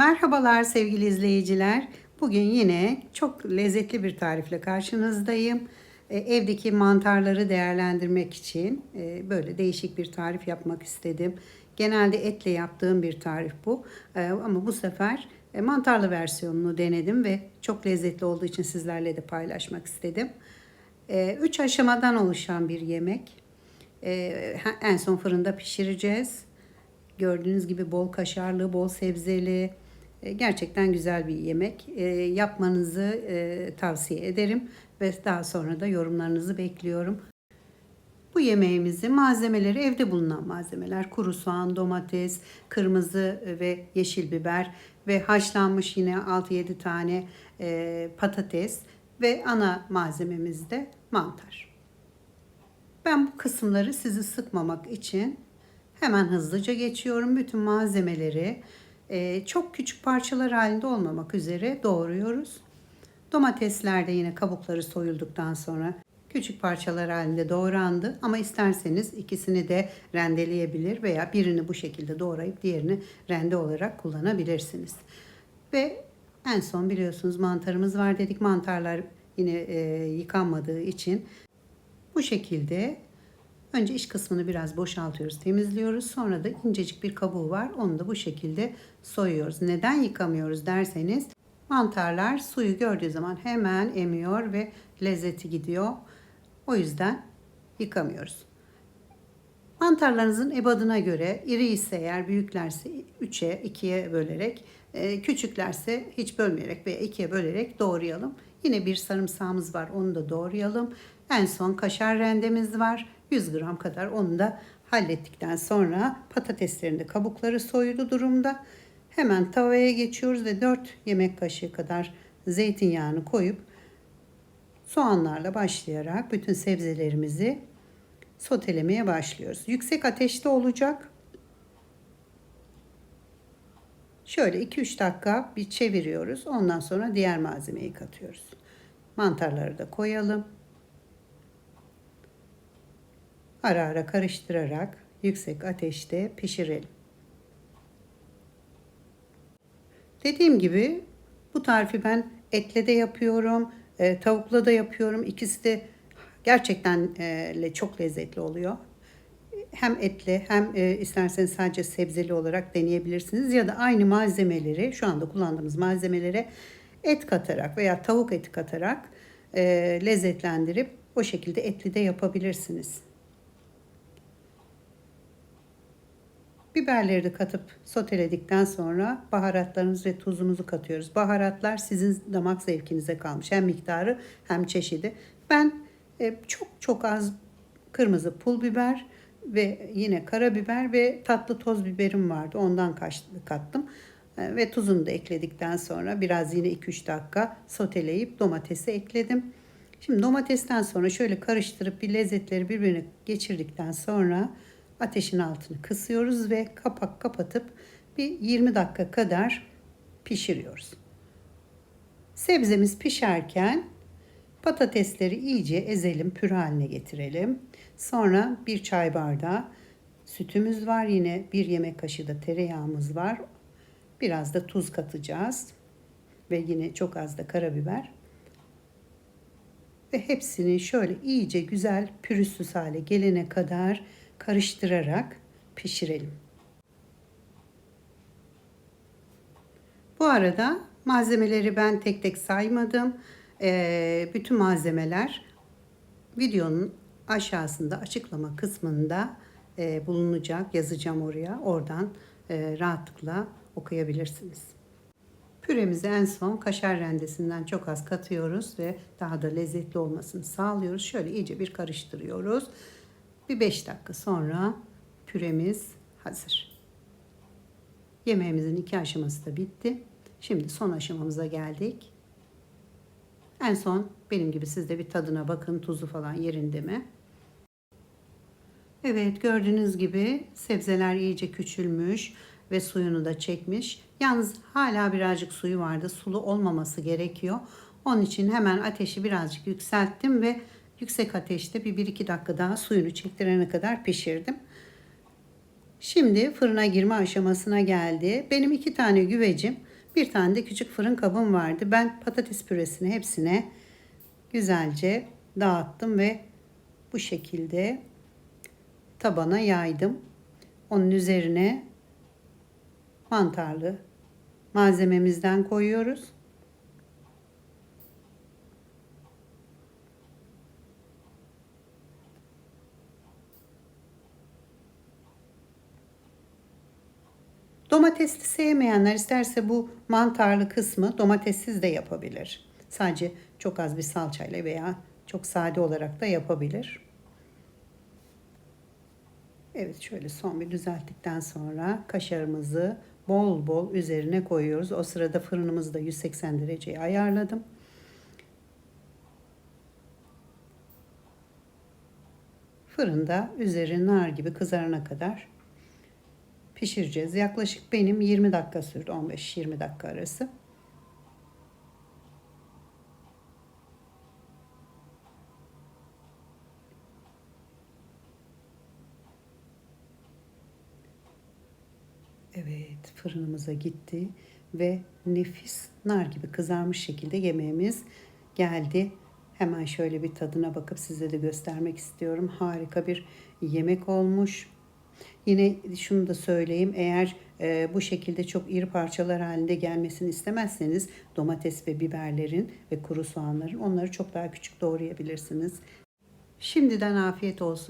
Merhabalar sevgili izleyiciler. Bugün yine çok lezzetli bir tarifle karşınızdayım. E, Evdeki mantarları değerlendirmek için e, böyle değişik bir tarif yapmak istedim. Genelde etle yaptığım bir tarif bu. E, Ama bu sefer mantarlı versiyonunu denedim ve çok lezzetli olduğu için sizlerle de paylaşmak istedim. Üç aşamadan oluşan bir yemek. En son fırında pişireceğiz. Gördüğünüz gibi bol kaşarlı, bol sebzeli, gerçekten güzel bir yemek. E, Yapmanızı e, tavsiye ederim ve daha sonra da yorumlarınızı bekliyorum. Bu yemeğimizi malzemeleri evde bulunan malzemeler kuru soğan, domates, kırmızı ve yeşil biber ve haşlanmış yine 6-7 tane e, patates ve ana malzememiz de mantar. Ben bu kısımları sizi sıkmamak için hemen hızlıca geçiyorum. Bütün malzemeleri e, çok küçük parçalar halinde olmamak üzere doğruyoruz. Domatesler de yine kabukları soyulduktan sonra küçük parçalar halinde doğrandı. Ama isterseniz ikisini de rendeleyebilir veya birini bu şekilde doğrayıp diğerini rende olarak kullanabilirsiniz. Ve en son biliyorsunuz mantarımız var dedik. Mantarlar yine e, yıkanmadığı için bu şekilde önce iç kısmını biraz boşaltıyoruz, temizliyoruz. Sonra da incecik bir kabuğu var. Onu da bu şekilde soyuyoruz. Neden yıkamıyoruz derseniz mantarlar suyu gördüğü zaman hemen emiyor ve lezzeti gidiyor. O yüzden yıkamıyoruz. Mantarlarınızın ebadına göre iri ise eğer büyüklerse 3'e 2'ye bölerek e, küçüklerse hiç bölmeyerek veya 2'ye bölerek doğrayalım. Yine bir sarımsağımız var onu da doğrayalım. En son kaşar rendemiz var 100 gram kadar onu da hallettikten sonra patateslerin de kabukları soyulu durumda. Hemen tavaya geçiyoruz ve 4 yemek kaşığı kadar zeytinyağını koyup soğanlarla başlayarak bütün sebzelerimizi sotelemeye başlıyoruz. Yüksek ateşte olacak. Şöyle 2-3 dakika bir çeviriyoruz. Ondan sonra diğer malzemeyi katıyoruz. Mantarları da koyalım. Ara ara karıştırarak yüksek ateşte pişirelim. Dediğim gibi bu tarifi ben etle de yapıyorum, e, tavukla da yapıyorum. İkisi de gerçekten e, çok lezzetli oluyor. Hem etli hem e, isterseniz sadece sebzeli olarak deneyebilirsiniz ya da aynı malzemeleri şu anda kullandığımız malzemelere et katarak veya tavuk eti katarak e, lezzetlendirip o şekilde etli de yapabilirsiniz. Biberleri de katıp soteledikten sonra baharatlarınızı ve tuzunuzu katıyoruz. Baharatlar sizin damak zevkinize kalmış. Hem miktarı hem çeşidi. Ben e, çok çok az kırmızı pul biber ve yine karabiber ve tatlı toz biberim vardı. Ondan kattım. E, Ve tuzunu da ekledikten sonra biraz yine 2-3 dakika soteleyip domatesi ekledim. Şimdi domatesten sonra şöyle karıştırıp bir lezzetleri birbirine geçirdikten sonra ateşin altını kısıyoruz ve kapak kapatıp bir 20 dakika kadar pişiriyoruz. Sebzemiz pişerken patatesleri iyice ezelim, püre haline getirelim. Sonra bir çay bardağı sütümüz var. Yine bir yemek kaşığı da tereyağımız var. Biraz da tuz katacağız. Ve yine çok az da karabiber. Ve hepsini şöyle iyice güzel pürüzsüz hale gelene kadar karıştırarak pişirelim. Bu arada malzemeleri ben tek tek saymadım. Ee, bütün malzemeler videonun aşağısında açıklama kısmında e, bulunacak. Yazacağım oraya. Oradan e, rahatlıkla okuyabilirsiniz. Püremizi en son kaşar rendesinden çok az katıyoruz ve daha da lezzetli olmasını sağlıyoruz. Şöyle iyice bir karıştırıyoruz. Bir 5 dakika sonra püremiz hazır. Yemeğimizin iki aşaması da bitti. Şimdi son aşamamıza geldik. En son benim gibi siz de bir tadına bakın tuzu falan yerinde mi? Evet gördüğünüz gibi sebzeler iyice küçülmüş ve suyunu da çekmiş. Yalnız hala birazcık suyu vardı. Sulu olmaması gerekiyor. Onun için hemen ateşi birazcık yükselttim ve yüksek ateşte bir 1-2 dakika daha suyunu çektirene kadar pişirdim. Şimdi fırına girme aşamasına geldi. Benim iki tane güvecim Bir tane de küçük fırın kabım vardı. Ben patates püresini hepsine güzelce dağıttım ve bu şekilde tabana yaydım. Onun üzerine mantarlı malzememizden koyuyoruz. Domatesli sevmeyenler isterse bu mantarlı kısmı domatessiz de yapabilir. Sadece çok az bir salçayla veya çok sade olarak da yapabilir. Evet şöyle son bir düzelttikten sonra kaşarımızı bol bol üzerine koyuyoruz. O sırada fırınımızı da 180 dereceye ayarladım. Fırında üzeri nar gibi kızarana kadar pişireceğiz. Yaklaşık benim 20 dakika sürdü. 15-20 dakika arası. Evet, fırınımıza gitti ve nefis nar gibi kızarmış şekilde yemeğimiz geldi. Hemen şöyle bir tadına bakıp size de göstermek istiyorum. Harika bir yemek olmuş. Yine şunu da söyleyeyim. Eğer e, bu şekilde çok iri parçalar halinde gelmesini istemezseniz domates ve biberlerin ve kuru soğanların onları çok daha küçük doğrayabilirsiniz. Şimdiden afiyet olsun.